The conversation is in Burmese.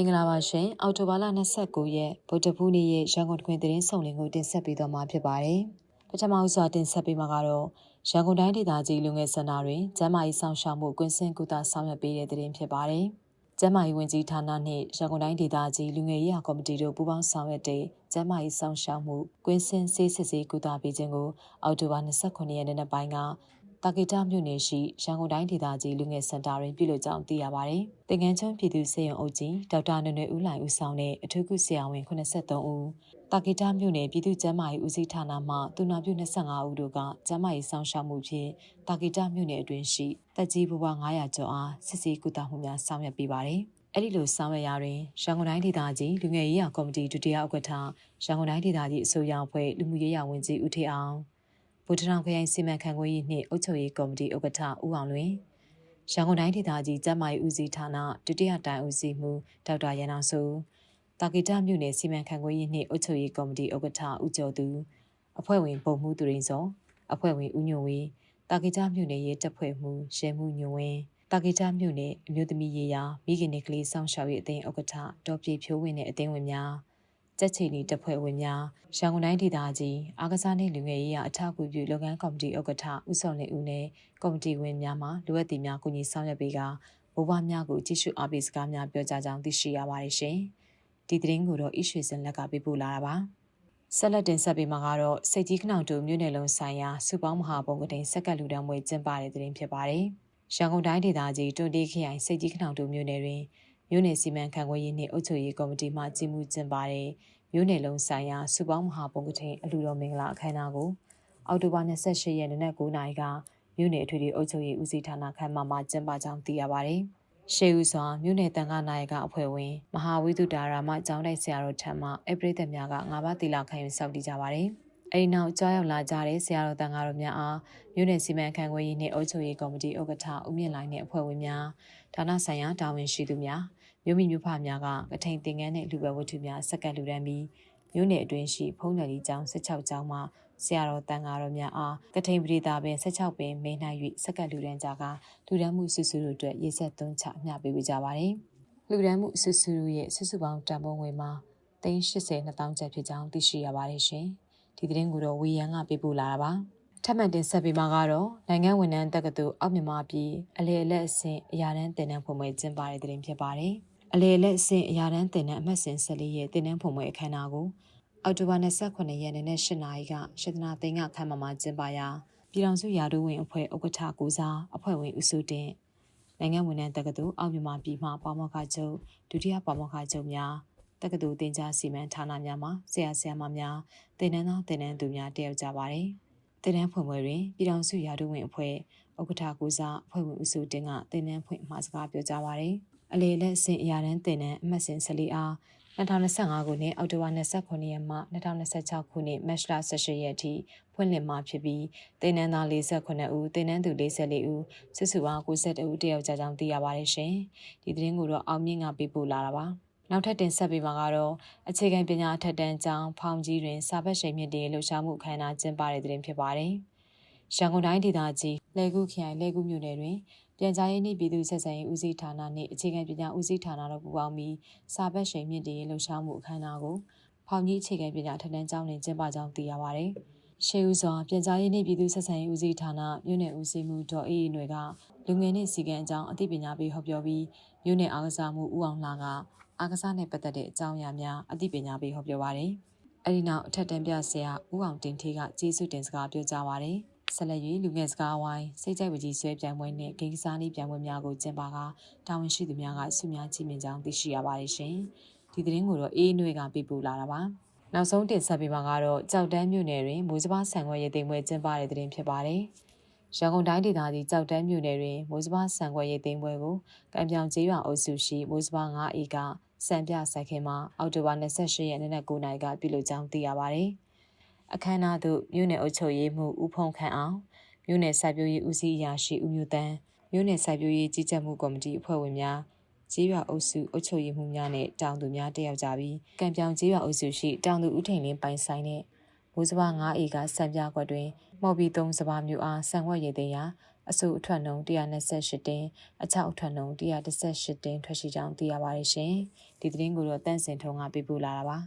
င်္ဂလာပါရှင်အော်တိုဘာလ29ရက်ဗုဒ္ဓဘူးနေ့ရဲ့ရန်ကုန်တွင်သတင်းဆောင်လင်းကိုတင်ဆက်ပေးသွားမှာဖြစ်ပါတယ်ပထမဦးစွာတင်ဆက်ပေးမှာကတော့ရန်ကုန်တိုင်းဒေသကြီးလူငယ်စင်တာတွင်ကျန်းမာရေးဆောင်ရှောက်မှုကွင်းစင်ကူတာဆောင်ရွက်ပေးတဲ့သတင်းဖြစ်ပါတယ်ကျန်းမာရေးဝန်ကြီးဌာနနှင့်ရန်ကုန်တိုင်းဒေသကြီးလူငယ်ရေးရာကော်မတီတို့ပူးပေါင်းဆောင်ရွက်တဲ့ကျန်းမာရေးဆောင်ရှောက်မှုကွင်းစင်ဆေးစစ်ဆေးကူတာပေးခြင်းကိုအော်တိုဘာ29ရက်နေ့ပိုင်းက တာဂီတာမြို့နယ်ရှိရန်ကုန်တိုင်းဒေသကြီးလူငယ်စင်တာတွင်ပြုလုပ်ကြောင်းသိရပါတယ်။တင်ငန်းချွန်းပြည်သူ့စေယုံအုပ်ကြီးဒေါက်တာနွယ်နွယ်ဦးလိုင်ဦးဆောင်တဲ့အထူးကုဆရာဝန်83ဦးတာဂီတာမြို့နယ်ပြည်သူ့ကျန်းမာရေးဦးစီးဌာနမှတူနာပြု25ဦးတို့ကကျန်းမာရေးဆောင်ရှောက်မှုဖြင့်တာဂီတာမြို့နယ်အတွင်းရှိတက်ကြီးဘဝ900ကျော်အားစစ်ဆေးကုသမှုများဆောင်ရွက်ပေးပါတယ်။အဲ့ဒီလိုဆောင်ရွက်ရာတွင်ရန်ကုန်တိုင်းဒေသကြီးလူငယ်ရေးရာကော်မတီဒုတိယဥက္ကဋ္ဌရန်ကုန်တိုင်းဒေသကြီးအစိုးရအဖွဲ့လူမှုရေးရာဝန်ကြီးဦးထေအောင် ဗုဒ္ဓတော်ခရိုင်စီမံခန့်ခွဲရေးနှင့်အုပ်ချုပ်ရေးကော်မတီဥက္ကဋ္ဌဦးအောင်လွင်ရန်ကုန်တိုင်းဒေသကြီးကျန်းမာရေးဦးစီးဌာနဒုတိယတိုင်းဦးစီးမှူးဒေါက်တာရန်အောင်စိုးတာဂီတာမြို့နယ်စီမံခန့်ခွဲရေးနှင့်အုပ်ချုပ်ရေးကော်မတီဥက္ကဋ္ဌဦးကျော်သူအဖွဲ့ဝင်ပုံမှုသူရင်စောအဖွဲ့ဝင်ဦးညွန့်ဝင်းတာဂီတာမြို့နယ်ရေးတပ်ဖွဲ့မှူးရဲမှုညွန့်ဝင်းတာဂီတာမြို့နယ်အမျိုးသမီးရေးရာမိခင်နေကလေးစောင့်ရှောက်ရေးအသင်းဥက္ကဋ္ဌဒေါ်ပြေဖြိုးဝင်းနဲ့အသင်းဝင်များ ကြက်ချီနီတပ်ဖွဲ့ဝင်များရန်ကုန်တိုင်းဒေသကြီးအားကစားနှင့်လူငယ်ရေးရာအထောက်အကူပြုလုပ်ငန်းကော်မတီဥက္ကဋ္ဌဦးစောလင်းဦးနဲ့ကော်မတီဝင်များမှလူအပ်သည်များကူညီဆောင်ရွက်ပေးကဘိုးဘွားများကိုကြည့်ရှုအားပေးစကားများပြောကြားကြောင်းသိရှိရပါတယ်ရှင်။ဒီသတင်းကိုတော့ဣရွှေစင်လက်ကပေးပို့လာတာပါ။ဆက်လက်တင်ဆက်ပေးမှာကတော့စိတ်ကြီးခဏတူမြို့နယ်လုံးဆိုင်ရာစုပေါင်းမဟာပုံကတိန်စက်ကလူတန်းမွေကျင်းပတဲ့သတင်းဖြစ်ပါတယ်။ရန်ကုန်တိုင်းဒေသကြီးတွန်တေးခရိုင်စိတ်ကြီးခဏတူမြို့နယ်တွင် မြို့နယ်စီမံခန့်ခွဲရေးနှင့်အုပ်ချုပ်ရေးကော်မတီမှကြီးမှုကျင်းပတဲ့မြို့နယ်လုံးဆိုင်ရာစုပေါင်းမဟာပုံကတိန်အလူတော်မင်္ဂလာအခမ်းအနားကိုအောက်တိုဘာ28ရက်နေ့နက်9:00နာရီကမြို့နယ်အထွေထွေအုပ်ချုပ်ရေးဦးစီးဌာနခန်းမမှာကျင်းပကြောင်းသိရပါတယ်။ရှေးဦးစွာမြို့နယ်တန်ခါနာယကအဖွဲ့ဝင်မဟာဝိသုဒါရာမကျောင်းတိုက်ဆရာတော်ထံမှအပရိသတ်များကငါးပါးတီလာခံယူစောင့်တည်ကြပါတယ်။အဲဒီနောက်ကြားရောက်လာကြတဲ့ဆရာတော်တန်ခါတော်များအားမြို့နယ်စီမံခန့်ခွဲရေးနှင့်အုပ်ချုပ်ရေးကော်မတီဥက္ကဋ္ဌဦးမြင့်လိုင်းနှင့်အဖွဲ့ဝင်များဌာနဆိုင်ရာတာဝန်ရှိသူများ မြို့မိမြို့ဖများကကထိန်တင်ငန်းနှင့်လူပဲဝတ္ထုများစက္ကန့်လူတန်းပြီးမြို့နယ်အတွင်းရှိဖုံးနယ်လီကျောင်း16ကျောင်းမှဆရာတော်တန်ဃာတော်များအားကထိန်ပရိသာပင်16ပင်မင်းနိုင်၍စက္ကန့်လူတန်းကြကလူတန်းမှုစုစုတို့အတွက်ရေဆက်သွန်းချအမျှပေးဝကြပါတယ်။လူတန်းမှုစုစုတို့ရဲ့စုစုပေါင်းတန်ဖိုးငွေမှာ380 2000ကျပ်ဖြစ်ကြောင်းသိရှိရပါတယ်ရှင်။ဒီသတင်းကိုတော့ဝီယန်ကပေးပို့လာတာပါ။ထပ်မံတင်ဆက်ပေးမှာကတော့နိုင်ငံဝန်ထမ်းတက္ကသိုလ်အောက်မြန်မာပြည်အလေအလက်အဆင့်အရာတန်းတင်နန်းဖွင့်ပွဲကျင်းပတဲ့တဲ့တင်ဖြစ်ပါတယ်။ အလေလက်အဆင့်အရာတန်းတင်တဲ့အမှတ်စဉ်14ရဲ့တင်နန်းဖွင့်ပွဲအခမ်းအနားကိုအောက်တိုဘာ29ရက်နေ့နဲ့8နာရီကရှဒနာသိန်းကခမ်းမမှာကျင်းပရာပြည်ထောင်စုရာထူးဝင်အဖွဲ့ဥက္ကဋ္ဌကိုစားအဖွဲ့ဝင်ဦးစုတင်နိုင်ငံဝန်ထမ်းတက္ကသိုလ်အောက်မြန်မာပြည်မှပါမောက္ခချုပ်ဒုတိယပါမောက္ခချုပ်များတက္ကသိုလ်တင်ကြားစီမံဌာနများမှဆရာဆရာမများတင်နန်းသားတင်နန်းသူများတက်ရောက်ကြပါတယ်။တင်နန်းဖွင့်ပွဲတွင်ပြည်ထောင်စုရာထူးဝင်အဖွဲ့ဥက္ကဋ္ဌကိုစားအဖွဲ့ဝင်ဦးစုတင်ကတင်နန်းဖွင့်မှာစကားပြောကြားပါတယ်။ အလေလက်အစဉ်အရာတန်းတင်နန်းအမှတ်စဉ်14အား2025ခုနှစ်အောက်တိုဘာ29ရက်မှ2026ခုနှစ်မတ်လ18ရက်ထိဖွင့်လှစ်မှာဖြစ်ပြီးတင်နန်းသား48ဦးတင်နန်းသူ44ဦးစုစုပေါင်း92ဦးတယောက်ကြကြောင်းသိရပါတယ်ရှင်။ဒီသတင်းကိုတော့အောင်မြင့်ကပေးပို့လာတာပါ။နောက်ထပ်တင်ဆက်ပေးမှာကတော့အခြေခံပညာအထက်တန်းကျောင်းဖောင်ကြီးတွင်စာပတ်ရှိန်မြင့်တင်လှူရှားမှုအခမ်းအနားကျင်းပတဲ့တဲ့တင်ဖြစ်ပါတယ်။ရန်ကုန်တိုင်းဒေသကြီးလေကူခရိုင်လေကူမြို့နယ်တွင် ပြန်ကြားရေးနှင့်ပြည်သူ့ဆက်ဆံရေးဦးစီးဌာနနှင့်အခြေခံပညာဦးစီးဌာနတို့ပူးပေါင်းပြီးစာပတ်ရှိန်မြင့်တင်လှူရှားမှုအခမ်းအနားကိုဖောင်ကြီးအခြေခံပညာထက်တန်းကျောင်းတွင်ကျင်းပကြောင်းသိရပါသည်။ရှေးဦးစွာပြန်ကြားရေးနှင့်ပြည်သူ့ဆက်ဆံရေးဦးစီးဌာနမြို့နယ်ဦးစီးမှုဒေါ်အေးအေးနွယ်ကလူငယ်နှင့်စီကံအကြောင်းအသိပညာပေးဟောပြောပြီးမြို့နယ်အားကစားမှုဦးအောင်လှကအားကစားနဲ့ပတ်သက်တဲ့အကြောင်းအရာများအသိပညာပေးဟောပြောပါတယ်။အဲဒီနောက်အထက်တန်းပြဆရာဦးအောင်တင်ထေးကကျေးဇူးတင်စကားပြောကြားပါတယ်။ ဆက်လက်၍လူငယ်စကားဝိုင်းစိတ်ကြိုက်ဝကြီးဆွဲပြိုင်ပွဲနှင့်ဂိမ်းကစားနည်းပြိုင်ပွဲများကိုကျင်းပကတာဝန်ရှိသူများကဆုများချီးမြှင့်ကြောင်းသိရှိရပါတယ်ရှင်။ဒီသတင်းကိုတော့အေးနွေကပြပူလာတာပါ။နောက်ဆုံးတင်ဆက်ပေးမှာကတော့ကြောက်တန်းမြို့နယ်တွင်မိုးစပါးဆန်ခွဲရေးသိမ်းပွဲကျင်းပတဲ့သတင်းဖြစ်ပါတယ်။ရန်ကုန်တိုင်းဒေသကြီးကြောက်တန်းမြို့နယ်တွင်မိုးစပါးဆန်ခွဲရေးသိမ်းပွဲကိုကံပြောင်ကျေးရွာအုပ်စုရှိမိုးစပါး9အေကစံပြဆိုင်ခင်မှာအောက်တိုဘာ28ရက်နေ့နက်9:00နာရီကပြုလုပ်ကြောင်းသိရပါတယ်။ အခမ်းအနားသို့မြို့နယ်အုပ်ချုပ်ရေးမှူးဦးဖုံခန့်အောင်မြို့နယ်စိုက်ပျိုးရေးဦးစီးအရာရှိဦးမျိုးတန်းမြို့နယ်စိုက်ပျိုးရေးကြီးကြပ်မှုကော်မတီအဖွဲ့ဝင်များကျေးရွာအုပ်စုအုပ်ချုပ်ရေးမှူးများနဲ့တောင်သူများတက်ရောက်ကြပြီးကံပြောင်ကျေးရွာအုပ်စုရှိတောင်သူဦးထိန်လင်းပိုင်ဆိုင်တဲ့မိုးစဘာ9အေကစံပြကွက်တွင်မော်ဘီ3စဘာမျိုးအားဆန်ဝက်ရည်သိမ်းရာအဆိုအထွက်နှုန်း128တင်းအချောက်အထွက်နှုန်း118တင်းထွက်ရှိကြောင်းသိရပါတယ်ရှင်ဒီသတင်းကိုတော့တန့်စင်ထုံးကပြပို့လာတာပါ